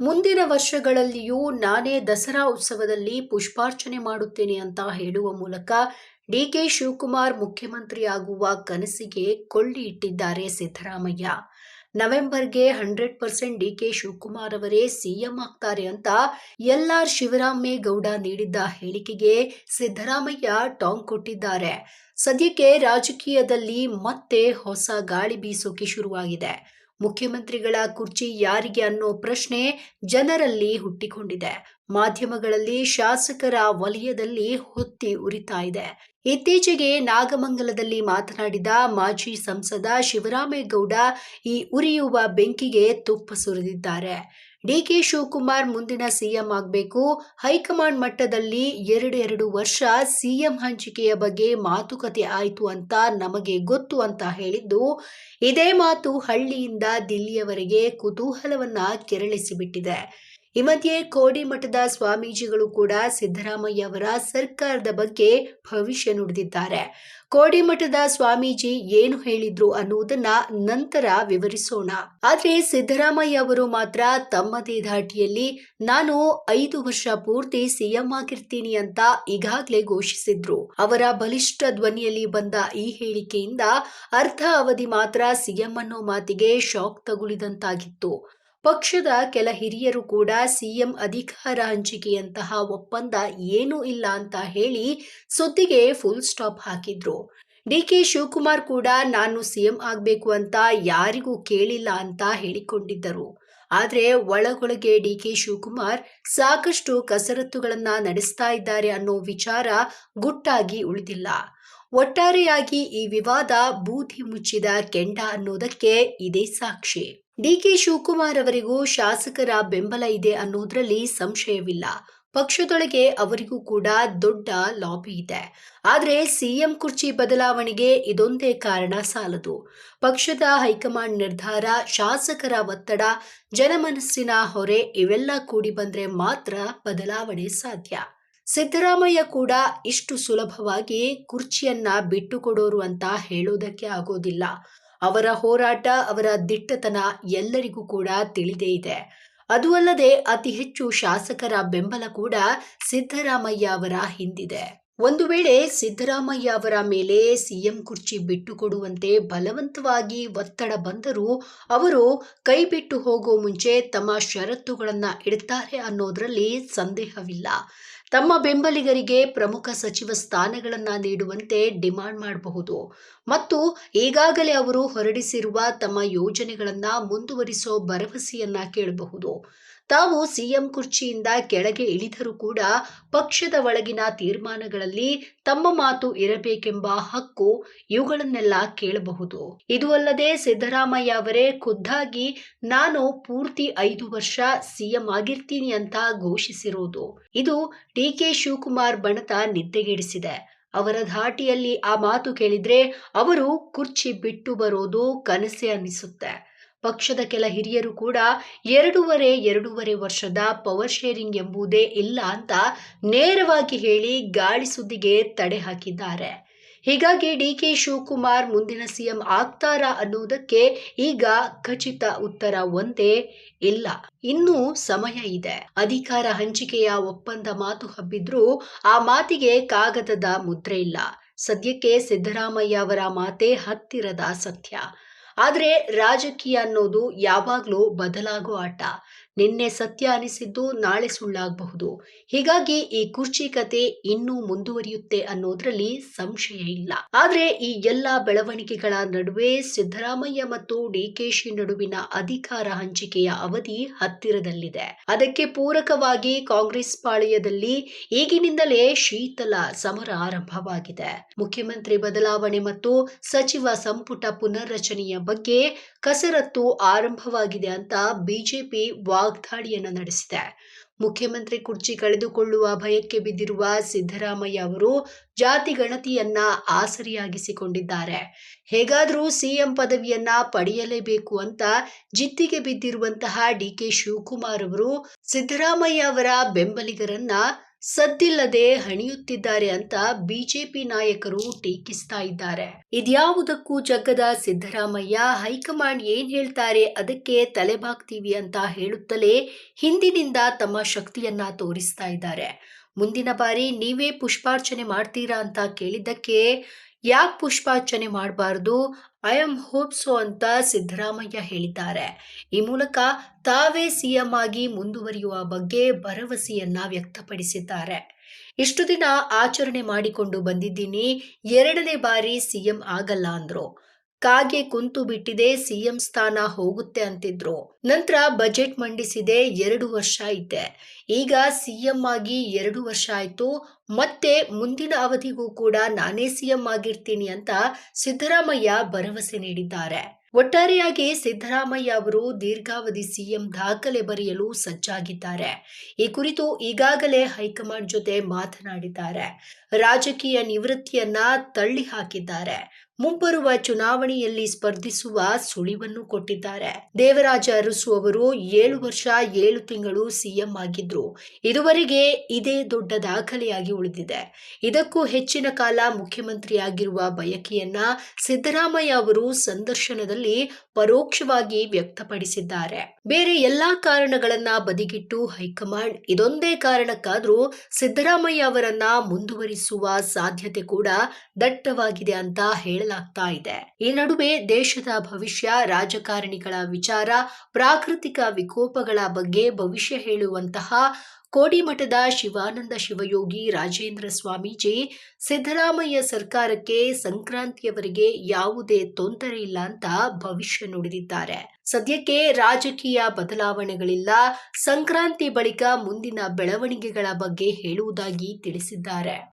ಮುಂದಿನ ವರ್ಷಗಳಲ್ಲಿಯೂ ನಾನೇ ದಸರಾ ಉತ್ಸವದಲ್ಲಿ ಪುಷ್ಪಾರ್ಚನೆ ಮಾಡುತ್ತೇನೆ ಅಂತ ಹೇಳುವ ಮೂಲಕ ಡಿ ಕೆ ಶಿವಕುಮಾರ್ ಮುಖ್ಯಮಂತ್ರಿಯಾಗುವ ಕನಸಿಗೆ ಕೊಳ್ಳಿ ಇಟ್ಟಿದ್ದಾರೆ Siddaramaiah. ನವೆಂಬರ್ಗೆ hundred percent D K Shivakumar ಅವರೇ ಸಿಎಂ ಆಗ್ತಾರೆ ಅಂತ ಎಲ್ ಎಲ್ಆರ್ ಶಿವರಾಮೇಗೌಡ ನೀಡಿದ್ದ ಹೇಳಿಕೆಗೆ ಸಿದ್ದರಾಮಯ್ಯ ಟಾಂಗ್ ಕೊಟ್ಟಿದ್ದಾರೆ. ಸದ್ಯಕ್ಕೆ ರಾಜಕೀಯದಲ್ಲಿ ಮತ್ತೆ ಹೊಸ ಗಾಳಿ ಬೀಸೋಕೆ ಶುರುವಾಗಿದೆ. ಮುಖ್ಯಮಂತ್ರಿಗಳ ಕುರ್ಚಿ ಯಾರಿಗೆ ಅನ್ನೋ ಪ್ರಶ್ನೆ ಜನರಲ್ಲಿ ಹುಟ್ಟಿಕೊಂಡಿದೆ. ಮಾಧ್ಯಮಗಳಲ್ಲಿ ಶಾಸಕರ ವಲಯದಲ್ಲಿ ಹೊತ್ತಿ ಉರಿತಾ ಇದೆ. ಇತ್ತೀಚೆಗೆ ನಾಗಮಂಗಲದಲ್ಲಿ ಮಾತನಾಡಿದ ಮಾಜಿ ಸಂಸದ ಶಿವರಾಮೇಗೌಡ ಈ ಉರಿಯುವ ಬೆಂಕಿಗೆ ತುಪ್ಪ ಸುರಿದಿದ್ದಾರೆ. ಡಿಕೆ ಶಿವಕುಮಾರ್ ಮುಂದಿನ ಸಿಎಂ ಆಗಬೇಕು. ಹೈಕಮಾಂಡ್ ಮಟ್ಟದಲ್ಲಿ ಎರಡೆರಡು ವರ್ಷ ಸಿಎಂ ಹಂಚಿಕೆಯ ಬಗ್ಗೆ ಮಾತುಕತೆ ಆಯಿತು ಅಂತ ನಮಗೆ ಗೊತ್ತು ಅಂತ ಹೇಳಿದ್ದು, ಇದೇ ಮಾತು ಹಳ್ಳಿಯಿಂದ ದಿಲ್ಲಿಯವರೆಗೆ ಕುತೂಹಲವನ್ನ ಕೆರಳಿಸಿಬಿಟ್ಟಿದೆ. ಈ ಮಧ್ಯೆ ಕೋಡಿಮಠದ ಸ್ವಾಮೀಜಿಗಳು ಕೂಡ ಸಿದ್ದರಾಮಯ್ಯ ಅವರ ಸರ್ಕಾರದ ಬಗ್ಗೆ ಭವಿಷ್ಯ ನುಡಿದಿದ್ದಾರೆ. ಕೋಡಿಮಠದ ಸ್ವಾಮೀಜಿ ಏನು ಹೇಳಿದ್ರು ಅನ್ನುವುದನ್ನ ನಂತರ ವಿವರಿಸೋಣ. ಆದ್ರೆ ಸಿದ್ದರಾಮಯ್ಯ ಅವರು ಮಾತ್ರ ತಮ್ಮದೇ ಧಾಟಿಯಲ್ಲಿ ನಾನು ಐದು ವರ್ಷ ಪೂರ್ತಿ ಸಿಎಂ ಆಗಿರ್ತೀನಿ ಅಂತ ಈಗಾಗಲೇ ಘೋಷಿಸಿದ್ರು. ಅವರ ಬಲಿಷ್ಠ ಧ್ವನಿಯಲ್ಲಿ ಬಂದ ಈ ಹೇಳಿಕೆಯಿಂದ ಅರ್ಧ ಅವಧಿ ಮಾತ್ರ ಸಿಎಂ ಅನ್ನೋ ಮಾತಿಗೆ ಶಾಕ್ ತಗುಲಿದಂತಾಗಿತ್ತು. ಪಕ್ಷದ ಕೆಲ ಹಿರಿಯರು ಕೂಡ ಸಿಎಂ ಅಧಿಕಾರ ಹಂಚಿಕೆಯಂತಹ ಒಪ್ಪಂದ ಏನೂ ಇಲ್ಲ ಅಂತ ಹೇಳಿ ಸುದ್ದಿಗೆ ಫುಲ್ ಸ್ಟಾಪ್ ಹಾಕಿದ್ರು. ಡಿಕೆ ಶಿವಕುಮಾರ್ ಕೂಡ ನಾನು ಸಿಎಂ ಆಗಬೇಕು ಅಂತ ಯಾರಿಗೂ ಕೇಳಿಲ್ಲ ಅಂತ ಹೇಳಿಕೊಂಡಿದ್ದರು. ಆದರೆ ಒಳಗೊಳಗೆ ಡಿ ಕೆ ಶಿವಕುಮಾರ್ ಸಾಕಷ್ಟು ಕಸರತ್ತುಗಳನ್ನ ನಡೆಸ್ತಾ ಇದ್ದಾರೆ ಅನ್ನೋ ವಿಚಾರ ಗುಟ್ಟಾಗಿ ಉಳಿದಿಲ್ಲ. ಒಟ್ಟಾರೆಯಾಗಿ ಈ ವಿವಾದ ಬೂದಿ ಮುಚ್ಚಿದ ಕೆಂಡ ಅನ್ನೋದಕ್ಕೆ ಇದೇ ಸಾಕ್ಷಿ. ಡಿಕೆ ಶಿವಕುಮಾರ್ ಅವರಿಗೂ ಶಾಸಕರ ಬೆಂಬಲ ಇದೆ ಅನ್ನೋದ್ರಲ್ಲಿ ಸಂಶಯವಿಲ್ಲ. ಪಕ್ಷದೊಳಗೆ ಅವರಿಗೂ ಕೂಡ ದೊಡ್ಡ ಲಾಬಿ ಇದೆ. ಆದರೆ ಸಿಎಂ ಕುರ್ಚಿ ಬದಲಾವಣೆಗೆ ಇದೊಂದೇ ಕಾರಣ ಸಾಲದು. ಪಕ್ಷದ ಹೈಕಮಾಂಡ್ ನಿರ್ಧಾರ, ಶಾಸಕರ ಒತ್ತಡ, ಜನಮನಸ್ಸಿನ ಹೊರೆ ಇವೆಲ್ಲ ಕೂಡಿ ಬಂದರೆ ಮಾತ್ರ ಬದಲಾವಣೆ ಸಾಧ್ಯ. ಸಿದ್ದರಾಮಯ್ಯ ಕೂಡ ಇಷ್ಟು ಸುಲಭವಾಗಿ ಕುರ್ಚಿಯನ್ನ ಬಿಟ್ಟುಕೊಡೋರು ಅಂತ ಹೇಳೋದಕ್ಕೆ ಆಗೋದಿಲ್ಲ. ಅವರ ಹೋರಾಟ, ಅವರ ದಿಟ್ಟತನ ಎಲ್ಲರಿಗೂ ಕೂಡ ತಿಳಿದೇ ಇದೆ. ಅದು ಅಲ್ಲದೆ ಅತಿ ಹೆಚ್ಚು ಶಾಸಕರ ಬೆಂಬಲ ಕೂಡ ಸಿದ್ದರಾಮಯ್ಯ ಅವರ ಹಿಂದಿದೆ. ಒಂದು ವೇಳೆ ಸಿದ್ದರಾಮಯ್ಯ ಅವರ ಮೇಲೆ ಸಿಎಂ ಕುರ್ಚಿ ಬಿಟ್ಟುಕೊಡುವಂತೆ ಬಲವಂತವಾಗಿ ಒತ್ತಡ ಬಂದರೂ ಅವರು ಕೈ ಬಿಟ್ಟು ಹೋಗೋ ಮುಂಚೆ ತಮ್ಮ ಷರತ್ತುಗಳನ್ನು ಇಡ್ತಾರೆ ಅನ್ನೋದರಲ್ಲಿ ಸಂದೇಹವಿಲ್ಲ. ತಮ್ಮ ಬೆಂಬಲಿಗರಿಗೆ ಪ್ರಮುಖ ಸಚಿವ ಸ್ಥಾನಗಳನ್ನು ನೀಡುವಂತೆ ಡಿಮಾಂಡ್ ಮಾಡಬಹುದು. ಮತ್ತು ಈಗಾಗಲೇ ಅವರು ಹೊರಡಿಸಿರುವ ತಮ್ಮ ಯೋಜನೆಗಳನ್ನು ಮುಂದುವರಿಸೋ ಭರವಸೆಯನ್ನ ಕೇಳಬಹುದು. ತಾವು ಸಿಎಂ ಕುರ್ಚಿಯಿಂದ ಕೆಳಗೆ ಇಳಿದರೂ ಕೂಡ ಪಕ್ಷದ ಒಳಗಿನ ತೀರ್ಮಾನಗಳಲ್ಲಿ ತಮ್ಮ ಮಾತು ಇರಬೇಕೆಂಬ ಹಕ್ಕು ಇವುಗಳನ್ನೆಲ್ಲ ಕೇಳಬಹುದು. ಇದು ಅಲ್ಲದೆ ಸಿದ್ದರಾಮಯ್ಯ ಅವರೇ ಖುದ್ದಾಗಿ, ನಾನು ಪೂರ್ತಿ ಐದು ವರ್ಷ ಸಿಎಂ ಆಗಿರ್ತೀನಿ ಅಂತ ಘೋಷಿಸಿರೋದು. ಇದು ಡಿಕೆ ಶಿವಕುಮಾರ್ ಬಣತ ನಿದ್ದೆಗೆಡಿಸಿದೆ. ಅವರ ಧಾಟಿಯಲ್ಲಿ ಆ ಮಾತು ಕೇಳಿದ್ರೆ ಅವರು ಕುರ್ಚಿ ಬಿಟ್ಟು ಬರೋದು ಕನಸೆ ಅನ್ನಿಸುತ್ತೆ. ಪಕ್ಷದ ಕೆಲ ಹಿರಿಯರು ಕೂಡ ಎರಡೂವರೆ ಎರಡೂವರೆ ವರ್ಷದ ಪವರ್ ಶೇರಿಂಗ್ ಎಂಬುದೇ ಇಲ್ಲ ಅಂತ ನೇರವಾಗಿ ಹೇಳಿ ಗಾಳಿ ಸುದ್ದಿಗೆ ತಡೆ ಹಾಕಿದ್ದಾರೆ. ಹೀಗಾಗಿ ಡಿ ಕೆ ಶಿವಕುಮಾರ್ ಮುಂದಿನ ಸಿಎಂ ಆಗ್ತಾರಾ ಅನ್ನೋದಕ್ಕೆ ಈಗ ಖಚಿತ ಉತ್ತರ ಒಂದೇ ಇಲ್ಲ. ಇನ್ನೂ ಸಮಯ ಇದೆ. ಅಧಿಕಾರ ಹಂಚಿಕೆಯ ಒಪ್ಪಂದ ಮಾತು ಹಬ್ಬಿದ್ರೂ ಆ ಮಾತಿಗೆ ಕಾಗದದ ಮುದ್ರೆ ಇಲ್ಲ. ಸದ್ಯಕ್ಕೆ ಸಿದ್ದರಾಮಯ್ಯ ಅವರ ಮಾತೇ ಹತ್ತಿರದ ಸತ್ಯ. ಆದರೆ ರಾಜಕೀಯ ಅನ್ನೋದು ಯಾವಾಗಲೂ ಬದಲಾಗೋ ಆಟ. ನಿನ್ನೆ ಸತ್ಯ ಅನಿಸಿದ್ದು ನಾಳೆ ಸುಳ್ಳಾಗಬಹುದು. ಹೀಗಾಗಿ ಈ ಕುರ್ಚಿ ಕತೆ ಇನ್ನೂ ಮುಂದುವರಿಯುತ್ತೆ ಅನ್ನೋದ್ರಲ್ಲಿ ಸಂಶಯ ಇಲ್ಲ. ಆದ್ರೆ ಈ ಎಲ್ಲ ಬೆಳವಣಿಗೆಗಳ ನಡುವೆ ಸಿದ್ದರಾಮಯ್ಯ ಮತ್ತು ಡಿಕೆಶಿ ನಡುವಿನ ಅಧಿಕಾರ ಹಂಚಿಕೆಯ ಅವಧಿ ಹತ್ತಿರದಲ್ಲಿದೆ. ಅದಕ್ಕೆ ಪೂರಕವಾಗಿ ಕಾಂಗ್ರೆಸ್ ಪಾಳೆಯದಲ್ಲಿ ಈಗಿನಿಂದಲೇ ಶೀತಲ ಸಮರ ಆರಂಭವಾಗಿದೆ. ಮುಖ್ಯಮಂತ್ರಿ ಬದಲಾವಣೆ ಮತ್ತು ಸಚಿವ ಸಂಪುಟ ಪುನರ್ರಚನೆಯ ಬಗ್ಗೆ ಕಸರತ್ತು ಆರಂಭವಾಗಿದೆ ಅಂತ ಬಿಜೆಪಿ ವಾಗ್ದಾಳಿಯನ್ನ ನಡೆಸಿದೆ. ಮುಖ್ಯಮಂತ್ರಿ ಕುರ್ಚಿ ಕಳೆದುಕೊಳ್ಳುವ ಭಯಕ್ಕೆ ಬಿದ್ದಿರುವ ಸಿದ್ದರಾಮಯ್ಯ ಅವರು ಜಾತಿ ಗಣತಿಯನ್ನ ಆಸರಿಯಾಗಿಸಿಕೊಂಡಿದ್ದಾರೆ. ಹೇಗಾದರೂ ಸಿಎಂ ಪದವಿಯನ್ನ ಪಡೆಯಲೇಬೇಕು ಅಂತ ಜಿದ್ದಿಗೆ ಬಿದ್ದಿರುವಂತಹ ಡಿಕೆ ಶಿವಕುಮಾರ್ ಅವರು ಸಿದ್ದರಾಮಯ್ಯ ಅವರ ಬೆಂಬಲಿಗರನ್ನ ಸದ್ದಿಲ್ಲದೆ ಹಣಿಯುತ್ತಿದ್ದಾರೆ ಅಂತ ಬಿಜೆಪಿ ನಾಯಕರು ಟೀಕಿಸ್ತಾ ಇದ್ದಾರೆ. ಇದ್ಯಾವುದಕ್ಕೂ ಜಗ್ಗದ ಸಿದ್ದರಾಮಯ್ಯ ಹೈಕಮಾಂಡ್ ಏನ್ ಹೇಳ್ತಾರೆ ಅದಕ್ಕೆ ತಲೆಬಾಗ್ತೀವಿ ಅಂತ ಹೇಳುತ್ತಲೇ ಹಿಂದಿನಿಂದ ತಮ್ಮ ಶಕ್ತಿಯನ್ನ ತೋರಿಸ್ತಾ ಇದ್ದಾರೆ. ಮುಂದಿನ ಬಾರಿ ನೀವೇ ಪುಷ್ಪಾರ್ಚನೆ ಮಾಡ್ತೀರಾ ಅಂತ ಕೇಳಿದ್ದಕ್ಕೆ ಯಾಕೆ ಪುಷ್ಪಾರ್ಚನೆ ಮಾಡಬಾರ್ದು? ಐ ಆಮ್ ಹೋಪ್ ಸೋ ಅಂತ ಸಿದ್ದರಾಮಯ್ಯ ಹೇಳಿದ್ದಾರೆ. ಈ ಮೂಲಕ ತಾವೇ ಸಿಎಂ ಆಗಿ ಮುಂದುವರಿಯುವ ಬಗ್ಗೆ ಭರವಸೆಯನ್ನ ವ್ಯಕ್ತಪಡಿಸಿದ್ದಾರೆ. ಇಷ್ಟು ದಿನ ಆಚರಣೆ ಮಾಡಿಕೊಂಡು ಬಂದಿದ್ದೀನಿ. ಎರಡನೇ ಬಾರಿ ಸಿಎಂ ಆಗಲ್ಲ ಅಂದ್ರು. ಕಾಗೆ ಕುಂತು ಬಿಟ್ಟಿದೆ, ಸಿಎಂ ಸ್ಥಾನ ಹೋಗುತ್ತೆ ಅಂತಿದ್ರು. ನಂತರ ಬಜೆಟ್ ಮಂಡಿಸಿದೆ, ಎರಡು ವರ್ಷ ಇದೆ. ಈಗ ಸಿಎಂ ಆಗಿ ಎರಡು ವರ್ಷ ಆಯ್ತು. ಮತ್ತೆ ಮುಂದಿನ ಅವಧಿಗೂ ಕೂಡ ನಾನೇ ಸಿಎಂ ಆಗಿರ್ತೀನಿ ಅಂತ ಸಿದ್ದರಾಮಯ್ಯ ಭರವಸೆ ನೀಡಿದ್ದಾರೆ. ಒಟ್ಟಾರೆಯಾಗಿ ಸಿದ್ದರಾಮಯ್ಯ ಅವರು ದೀರ್ಘಾವಧಿ ಸಿಎಂ ದಾಖಲೆ ಬರೆಯಲು ಸಜ್ಜಾಗಿದ್ದಾರೆ. ಈ ಕುರಿತು ಈಗಾಗಲೇ ಹೈಕಮಾಂಡ್ ಜೊತೆ ಮಾತನಾಡಿದ್ದಾರೆ. ರಾಜಕೀಯ ನಿವೃತ್ತಿಯನ್ನ ತಳ್ಳಿ ಹಾಕಿದ್ದಾರೆ ಮುಂಬರುವ ಚುನಾವಣೆಯಲ್ಲಿ ಸ್ಪರ್ಧಿಸುವ ಸುಳಿವನ್ನು ಕೊಟ್ಟಿದ್ದಾರೆ. ದೇವರಾಜ ಅರಸು ಅವರು ಏಳು ವರ್ಷ ಏಳು ತಿಂಗಳು ಸಿಎಂ ಆಗಿದ್ರು. ಇದುವರೆಗೆ ಇದೇ ದೊಡ್ಡ ದಾಖಲೆಯಾಗಿ ಉಳಿದಿದೆ. ಇದಕ್ಕೂ ಹೆಚ್ಚಿನ ಕಾಲ ಮುಖ್ಯಮಂತ್ರಿಯಾಗಿರುವ ಬಯಕೆಯನ್ನ ಸಿದ್ದರಾಮಯ್ಯ ಅವರು ಸಂದರ್ಶನದಲ್ಲಿ ಪರೋಕ್ಷವಾಗಿ ವ್ಯಕ್ತಪಡಿಸಿದ್ದಾರೆ. ಬೇರೆ ಎಲ್ಲಾ ಕಾರಣಗಳನ್ನ ಬದಿಗಿಟ್ಟು ಹೈಕಮಾಂಡ್ ಇದೊಂದೇ ಕಾರಣಕ್ಕಾದ್ರೂ ಸಿದ್ದರಾಮಯ್ಯ ಅವರನ್ನ ಮುಂದುವರಿಸುವ ಸಾಧ್ಯತೆ ಕೂಡ ದಟ್ಟವಾಗಿದೆ ಅಂತ ಹೇಳಲಾಗ್ತಾ ಇದೆ. ಈ ನಡುವೆ ದೇಶದ ಭವಿಷ್ಯ, ರಾಜಕಾರಣಿಗಳ ವಿಚಾರ, ಪ್ರಾಕೃತಿಕ ವಿಕೋಪಗಳ ಬಗ್ಗೆ ಭವಿಷ್ಯ ಹೇಳುವಂತಹ ಕೋಡಿಮಠದ ಶಿವಾನಂದ ಶಿವಯೋಗಿ, ರಾಜೇಂದ್ರ ಸ್ವಾಮೀಜಿ, ಸಿದ್ದರಾಮಯ್ಯ ಸರ್ಕಾರಕ್ಕೆ ಸಂಕ್ರಾಂತಿಯವರೆಗೆ ಯಾವುದೇ ತೊಂದರೆ ಇಲ್ಲ ಅಂತ ಭವಿಷ್ಯ ನುಡಿದಿದ್ದಾರೆ. ಸದ್ಯಕ್ಕೆ ರಾಜಕೀಯ ಬದಲಾವಣೆಗಳಿಲ್ಲ. ಸಂಕ್ರಾಂತಿ ಬಳಿಕ ಮುಂದಿನ ಬೆಳವಣಿಗೆಗಳ ಬಗ್ಗೆ ಹೇಳುವುದಾಗಿ ತಿಳಿಸಿದ್ದಾರೆ.